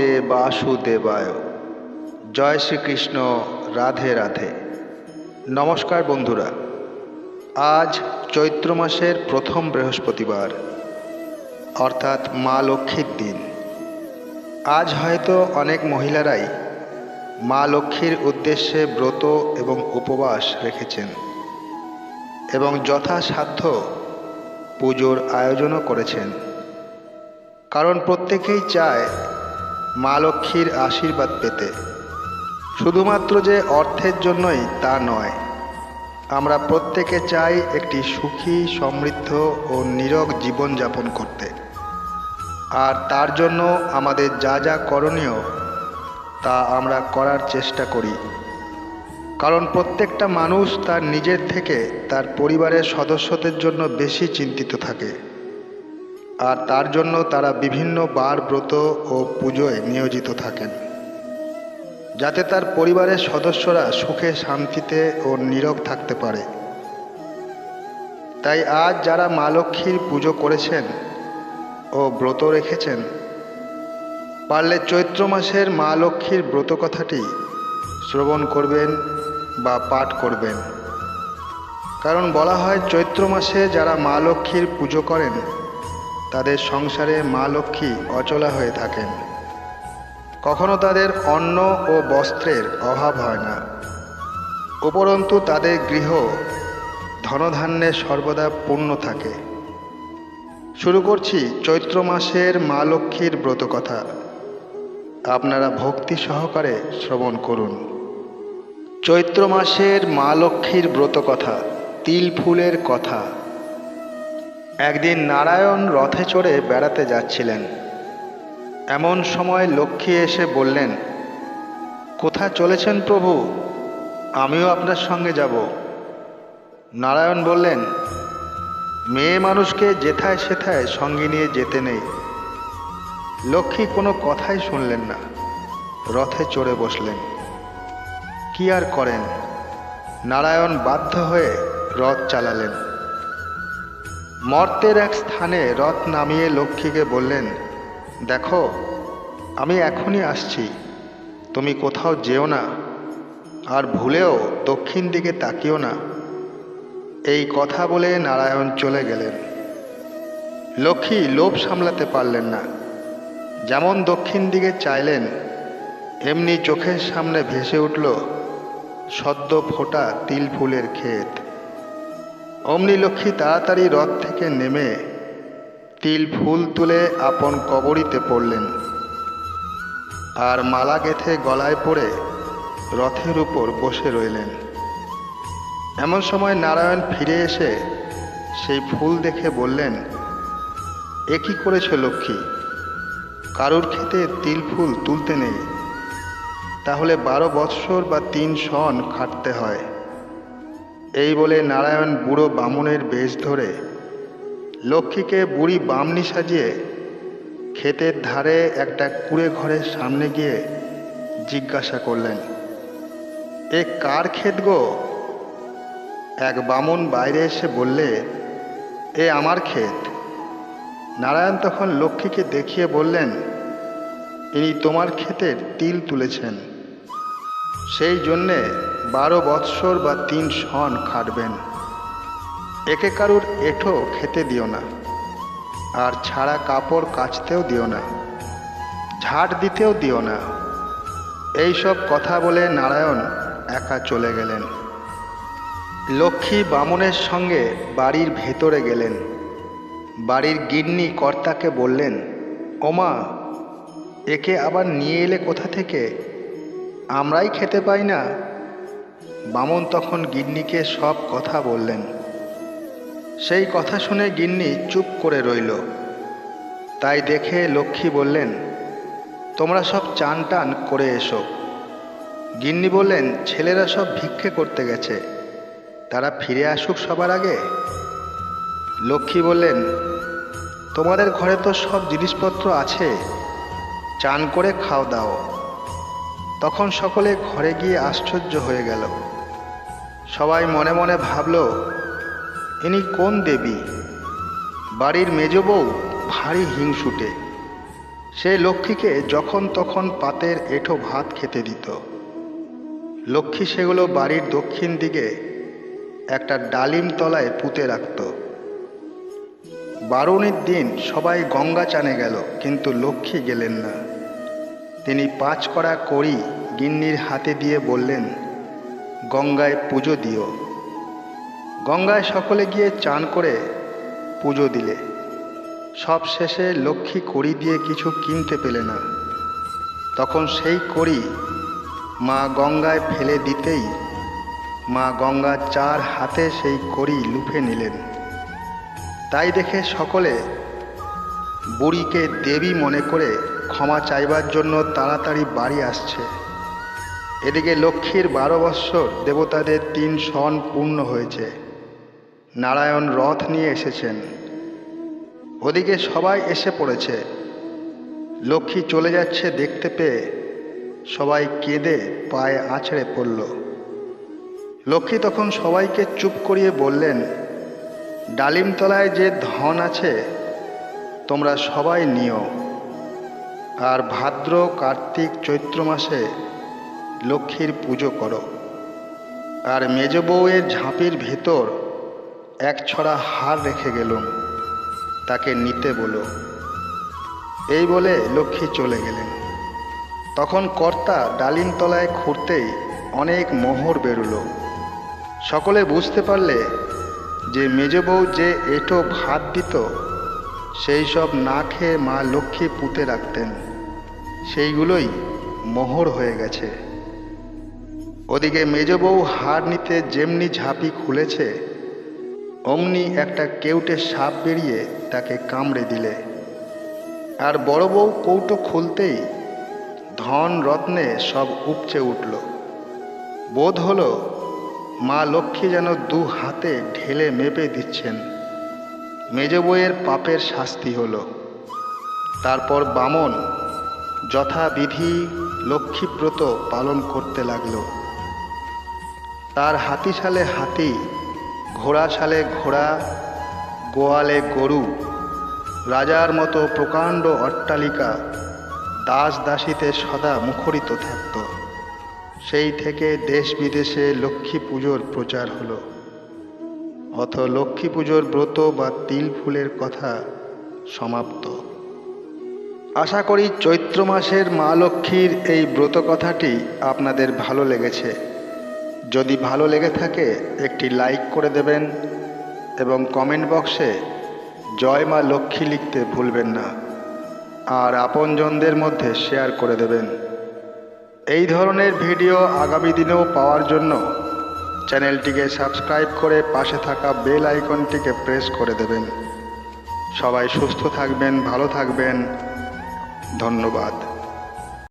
নমস্তে বাসুদেবায়। জয় শ্রীকৃষ্ণ, রাধে রাধে। নমস্কার বন্ধুরা, আজ চৈত্র মাসের প্রথম বৃহস্পতিবার, অর্থাৎ মা লক্ষ্মীর দিন। আজ হয়তো অনেক মহিলারাই মা লক্ষ্মীর উদ্দেশ্যে ব্রত এবং উপবাস রেখেছেন এবং যথাসাধ্য পুজোর আয়োজনও করেছেন। কারণ প্রত্যেকেই চায় মা লক্ষ্মীর আশীর্বাদ পেতে। শুধুমাত্র যে অর্থের জন্যই তা নয়, আমরা প্রত্যেকে চাই একটি সুখী, সমৃদ্ধ ও নীরব জীবনযাপন করতে। আর তার জন্য আমাদের যা যা করণীয়, তা আমরা করার চেষ্টা করি। কারণ প্রত্যেকটা মানুষ তার নিজের থেকে তার পরিবারের সদস্যদের জন্য বেশি চিন্তিত থাকে। আর তার জন্য তারা বিভিন্ন বার ব্রত ও পুজোয় নিয়োজিত থাকেন। যাতে তার পরিবারের সদস্যরা সুখে, শান্তিতে ও নীরব থাকতে পারে। তাই আজ যারা মা লক্ষ্মীর পুজো করেছেন ও ব্রত রেখেছেন, পারলে চৈত্র মাসের মা লক্ষ্মীর ব্রত কথাটি শ্রবণ করবেন বা পাঠ করবেন। কারণ বলা হয় চৈত্র মাসে যারা মা লক্ষ্মীর পুজো করেন তাদের সংসারে মা লক্ষ্মী অচলা হয়ে থাকেন। কখনো তাদের অন্ন ও বস্ত্রের অভাব হয় না। উপরন্তু তাদের গৃহ ধনধান্যে সর্বদা পূর্ণ থাকে। শুরু করছি চৈত্র মাসের মা লক্ষ্মীর ব্রত কথা। আপনারা ভক্তি সহকারে শ্রবণ করুন। চৈত্র মাসের মা লক্ষ্মীর ব্রত কথা, তিল ফুলের কথা। একদিন নারায়ণ রথে চড়ে বেড়াতে যাচ্ছিলেন। এমন সময় লক্ষ্মী এসে বললেন কোথা চলেছেন প্রভু? আমিও আপনার সঙ্গে যাব। নারায়ণ বললেন, মেয়ে মানুষকে যেথায় সেথায় সঙ্গে নিয়ে যেতে নেই। লক্ষ্মী কোনো কথাই শুনলেন না। রথে চড়ে বসলেন। কি আর করেন? নারায়ণ বাধ্য হয়ে রথ চালালেন। মর্তের এক স্থানে রথ নামিয়ে লক্ষ্মীকে বললেন, দেখো, আমি এখনই আসছি। তুমি কোথাও যেও না, আর ভুলেও দক্ষিণ দিকে তাকিও না। এই কথা বলে নারায়ণ চলে গেলেন। লক্ষ্মী লোভ সামলাতে পারলেন না। যেমন দক্ষিণ দিকে চাইলেন, এমনি চোখের সামনে ভেসে উঠল সদ্য ফোটা তিল ফুলের ক্ষেত। অমনি লক্ষ্মী তাড়াতাড়ি রথ থেকে নেমে তিল ফুল তুলে আপন কবরিতে পড়লেন। আর মালা গেথে গলায় পড়ে রথের উপর বসে রইলেন। এমন সময় নারায়ণ ফিরে এসে সেই ফুল দেখে বললেন, এ কি করেছ লক্ষ্মী? কারুর ক্ষেতে তিল ফুল তুলতে নেই। তাহলে বারো বৎসর বা তিন সন খাটতে হয়। এই বলে নারায়ণ বুড়ো বামুনের বেশ ধরে লক্ষ্মীকে বুড়ি বামনি সাজিয়ে ক্ষেতের ধারে একটা কুড়ে ঘরের সামনে গিয়ে জিজ্ঞাসা করলেন, এ কার ক্ষেত গো? এক বামুন বাইরে এসে বললে, এ আমার ক্ষেত। নারায়ণ তখন লক্ষ্মীকে দেখিয়ে বললেন, ইনি তোমার ক্ষেতের তিল তুলেছেন। সেই জন্যে বারো বৎসর বা তিন সন খাটবেন। একে কারুর এঠো খেতে দিও না, আর ছাড়া কাপড় কাচতেও দিও না, ঝাড় দিতেও দিও না। এই সব কথা বলে নারায়ণ একা চলে গেলেন। লক্ষ্মী বামনের সঙ্গে বাড়ির ভেতরে গেলেন। বাড়ির গিন্নি কর্তাকে বললেন, ওমা, একে আবার নিয়ে এলে কোথা থেকে? আমরাই খেতে পাই না বামন তখন গিন্নিকে সব কথা বললেন। সেই কথা শুনে গিন্নি চুপ করে রইল। তাই দেখে লক্ষ্মী বললেন, তোমরা সব চান টান করে এসো। গিন্নি বললেন, ছেলেরা সব ভিক্ষে করতে গেছে। তারা ফিরে আসুক সবার আগে? লক্ষ্মী বললেন, তোমাদের ঘরে তো সব জিনিসপত্র আছে। চান করে খাও দাও। তখন সকলে ঘরে গিয়ে আশ্চর্য হয়ে গেল। সবাই মনে মনে ভাবল, ইনি কোন দেবী? বাড়ির মেজ বউ ভারী হিংসুটে। সে লক্ষ্মীকে যখন তখন পাতের এঁঠো ভাত খেতে দিত। লক্ষ্মী সেগুলো বাড়ির দক্ষিণ দিকে একটা ডালিম তলায় পুঁতে রাখত। বারুণীর দিন সবাই গঙ্গা চানে গেল, কিন্তু লক্ষ্মী গেলেন না। তিনি পাঁচ করা করি গিন্নির হাতে দিয়ে বললেন গঙ্গায় পুজো দিও। গঙ্গায় সকলে গিয়ে চান করে পুজো দিলে। সব শেষে লক্ষ্মী কড়ি দিয়ে কিছু কিনতে পেলে না। তখন সেই কড়ি মা গঙ্গায় ফেলে দিতেই মা গঙ্গা চার হাতে সেই কড়ি লুফে নিলেন। তাই দেখে সকলে বুড়িকে দেবী মনে করে ক্ষমা চাইবার জন্য তাড়াতাড়ি বাড়ি আসছে। এদিকে লক্ষ্মীর বারো বৎসর দেবতাদের তিন সন পূর্ণ হয়েছে। নারায়ণ রথ নিয়ে এসেছেন। ওদিকে সবাই এসে পড়েছে। লক্ষ্মী চলে যাচ্ছে দেখতে পেয়ে সবাই কেঁদে পায়ে আছড়ে পড়ল। লক্ষ্মী তখন সবাইকে চুপ করিয়ে বললেন, ডালিমতলায় যে ধন আছে, তোমরা সবাই নিও। আর ভাদ্র, কার্তিক, চৈত্র মাসে লক্ষ্মীর পুজো করো। আর মেজ বউয়ের ঝাঁপির ভেতর এক ছড়া হার রেখে গেলুম। তাকে নিতে বলো। এই বলে লক্ষ্মী চলে গেলেন। তখন কর্তা ডালিমতলায় খুঁড়তেই অনেক মোহর বেরুলো। সকলে বুঝতে পারলে যে মেজ বউ যে এঁটো ভাত দিত, সেই সব না খেয়ে মা লক্ষ্মী পুঁতে রাখতেন। সেইগুলোই মোহর হয়ে গেছে। ওদিকে মেজ বউ হার নিতে যেমনি ঝাঁপি খুলেছে, অমনি একটা কেউটে সাপ বেরিয়ে তাকে কামড়ে দিলে। আর বড় বউ কৌটো খুলতেই ধন রত্নে সব উপচে উঠল। বোধ হলো মা লক্ষ্মী যেন দু হাতে ঢেলে মেপে দিচ্ছেন। মেজ বউয়ের পাপের শাস্তি হল। তারপর বামন যথাবিধি লক্ষ্মীব্রত পালন করতে লাগল। তার হাতিশালে হাতি ঘোড়াশালে ঘোড়া, গোয়ালে গরু, রাজার মতো প্রকাণ্ড অট্টালিকা, দাস দাসীতে সদা মুখরিত থাকত। সেই থেকে দেশ বিদেশে লক্ষ্মী পুজোর প্রচার হলো। অথ লক্ষ্মী পুজোর ব্রত বা তিল ফুলের কথা সমাপ্ত। আশা করি চৈত্র মাসের মা লক্ষ্মীর এই ব্রত কথাটি আপনাদের ভালো লেগেছে। যদি ভালো লেগে থাকে, একটি লাইক করে দেবেন এবং কমেন্ট বক্সে জয় মা লক্ষ্মী লিখতে ভুলবেন না। আর আপনজনদের মধ্যে শেয়ার করে দেবেন। এই ধরনের ভিডিও আগামী দিনেও পাওয়ার জন্য চ্যানেলটিকে সাবস্ক্রাইব করে পাশে থাকা বেল আইকনটিকে প্রেস করে দেবেন। সবাই সুস্থ থাকবেন, ভালো থাকবেন। ধন্যবাদ।